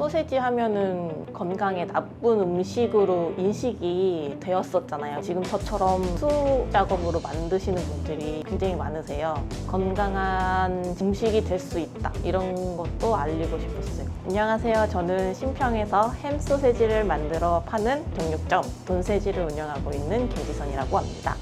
소세지 하면은 건강에 나쁜 음식으로 인식이 되었었잖아요. 지금 저처럼 수 작업으로 만드시는 분들이 굉장히 많으세요. 건강한 음식이 될 수 있다. 이런 것도 알리고 싶었어요. 안녕하세요. 저는 신평에서 햄 소세지를 만들어 파는 정육점 돈세지를 운영하고 있는 김지선이라고 합니다.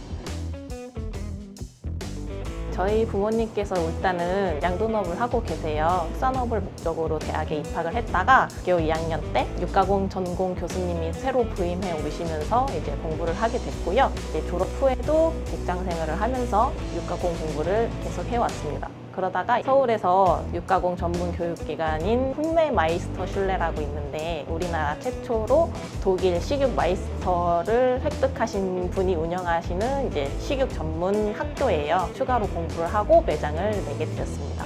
저희 부모님께서 일단은 양도업을 하고 계세요. 산업을 목적으로 대학에 입학을 했다가 학교 2학년 때 육가공 전공 교수님이 새로 부임해 오시면서 이제 공부를 하게 됐고요. 이제 졸업 후에도 직장 생활을 하면서 육가공 공부를 계속 해왔습니다. 그러다가 서울에서 육가공 전문 교육기관인 훈메 마이스터 슐레라고 있는데 우리나라 최초로 독일 식육 마이스터를 획득하신 분이 운영하시는 이제 식육 전문 학교예요. 추가로 공부를 하고 매장을 내게 되었습니다.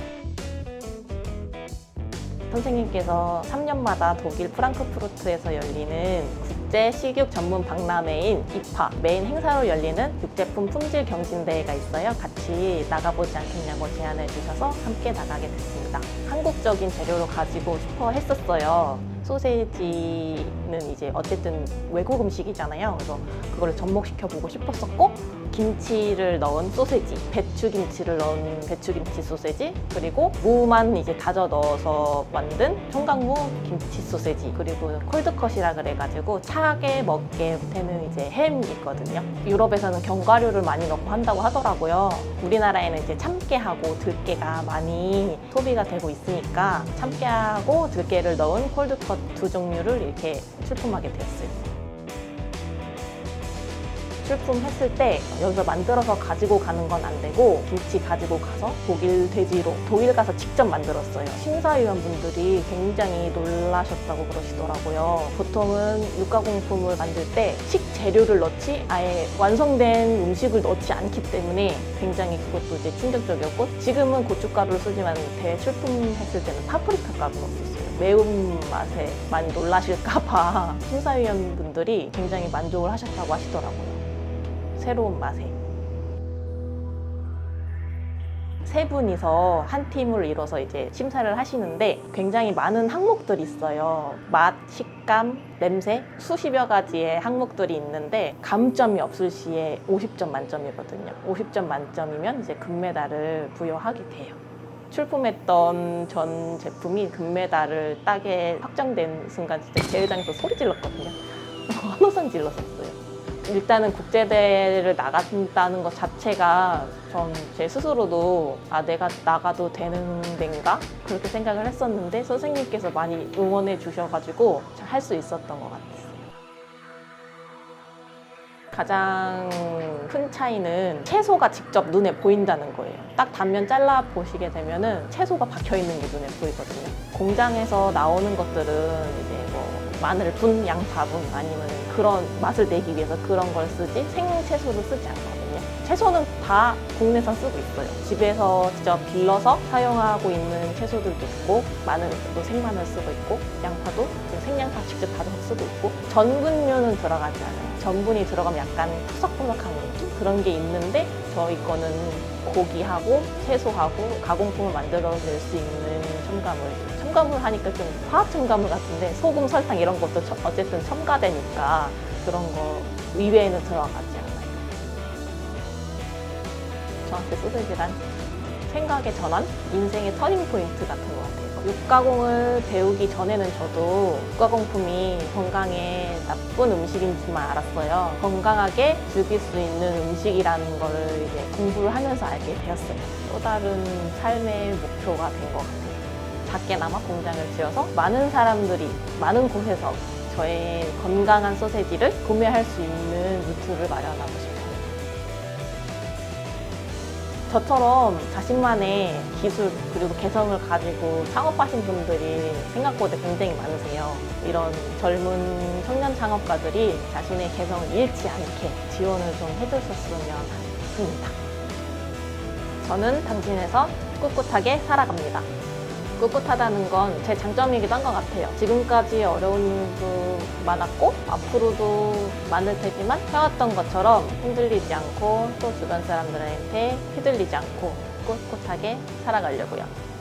선생님께서 3년마다 독일 프랑크푸르트에서 열리는 국제 식육 전문 박람회인 이파 메인 행사로 열리는 육제품 품질 경진대회가 있어요. 같이 나가보지 않겠냐고 제안해 주셔서 함께 나가게 됐습니다. 한국적인 재료로 가지고 싶어 했었어요. 소세지는 이제 어쨌든 외국 음식이잖아요. 그래서 그거를 접목시켜 보고 싶었었고 김치를 넣은 소세지, 배추 김치를 넣은 배추 김치 소세지, 그리고 무만 이제 다져 넣어서 만든 청강무 김치 소세지, 그리고 콜드컷이라 그래가지고 차게 먹게 되는 이제 햄이 있거든요. 유럽에서는 견과류를 많이 넣고 한다고 하더라고요. 우리나라에는 이제 참깨하고 들깨가 많이 소비가 되고 있으니까 참깨하고 들깨를 넣은 콜드컷 두 종류를 이렇게 출품하게 되었어요. 출품 했을 때 여기서 만들어서 가지고 가는 건 안 되고 김치 가지고 가서 독일 돼지로 독일 가서 직접 만들었어요. 심사위원분들이 굉장히 놀라셨다고 그러시더라고요. 보통은 육가공품을 만들 때 식재료를 넣지 아예 완성된 음식을 넣지 않기 때문에 굉장히 그것도 이제 충격적이었고 지금은 고춧가루를 쓰지만 대출품 했을 때는 파프리카 가루 넣었어요. 매운맛에 많이 놀라실까봐 심사위원분들이 굉장히 만족을 하셨다고 하시더라고요. 새로운 맛에. 세 분이서 한 팀을 이뤄서 이제 심사를 하시는데 굉장히 많은 항목들이 있어요. 맛, 식감, 냄새, 수십여 가지의 항목들이 있는데 감점이 없을 시에 50점 만점이거든요. 50점 만점이면 이제 금메달을 부여하게 돼요. 출품했던 전 제품이 금메달을 따게 확정된 순간 진짜 대회장에서 소리 질렀거든요. 환호성 질렀었어요. 일단은 국제대회를 나간다는 것 자체가 전 제 스스로도 아 내가 나가도 되는 데인가 그렇게 생각을 했었는데 선생님께서 많이 응원해 주셔가지고 할수 있었던 것 같아요. 가장 큰 차이는 채소가 직접 눈에 보인다는 거예요. 딱 단면 잘라 보시게 되면은 채소가 박혀 있는 게 눈에 보이거든요. 공장에서 나오는 것들은 이제 뭐 마늘 분, 양파 분 아니면 그런 맛을 내기 위해서 그런 걸 쓰지 생채소를 쓰지 않거든요. 채소는 다 국내산 쓰고 있어요. 집에서 직접 빌려서 사용하고 있는 채소들도 있고 마늘도 생마늘 쓰고 있고 직접 다져서 쓰고 있고 전분류는 들어가지 않아요. 전분이 들어가면 약간 푸석푸석한 느낌 그런 게 있는데 저희 거는 고기하고 채소하고 가공품을 만들어낼 수 있는 첨가물 첨가물 하니까 좀 화학 첨가물 같은데 소금 설탕 이런 것도 저- 어쨌든 첨가되니까 그런 거 이외에는 들어가지 않아요. 저한테 소세지란 생각의 전환, 인생의 터닝 포인트 같은 것 같아요. 육가공을 배우기 전에는 저도 육가공품이 건강에 나쁜 음식인지만 알았어요. 건강하게 즐길 수 있는 음식이라는 거를 이제 공부를 하면서 알게 되었어요. 또 다른 삶의 목표가 된 것 같아요. 작게나마 공장을 지어서 많은 사람들이 많은 곳에서 저의 건강한 소세지를 구매할 수 있는 루트를 마련하고 싶어요. 저처럼 자신만의 기술 그리고 개성을 가지고 창업하신 분들이 생각보다 굉장히 많으세요. 이런 젊은 청년 창업가들이 자신의 개성을 잃지 않게 지원을 좀 해주셨으면 합니다. 저는 당신에서 꿋꿋하게 살아갑니다. 꿋꿋하다는 건 제 장점이기도 한 것 같아요. 지금까지 어려운 일도 많았고 앞으로도 많을 테지만 해왔던 것처럼 흔들리지 않고 또 주변 사람들한테 휘둘리지 않고 꿋꿋하게 살아가려고요.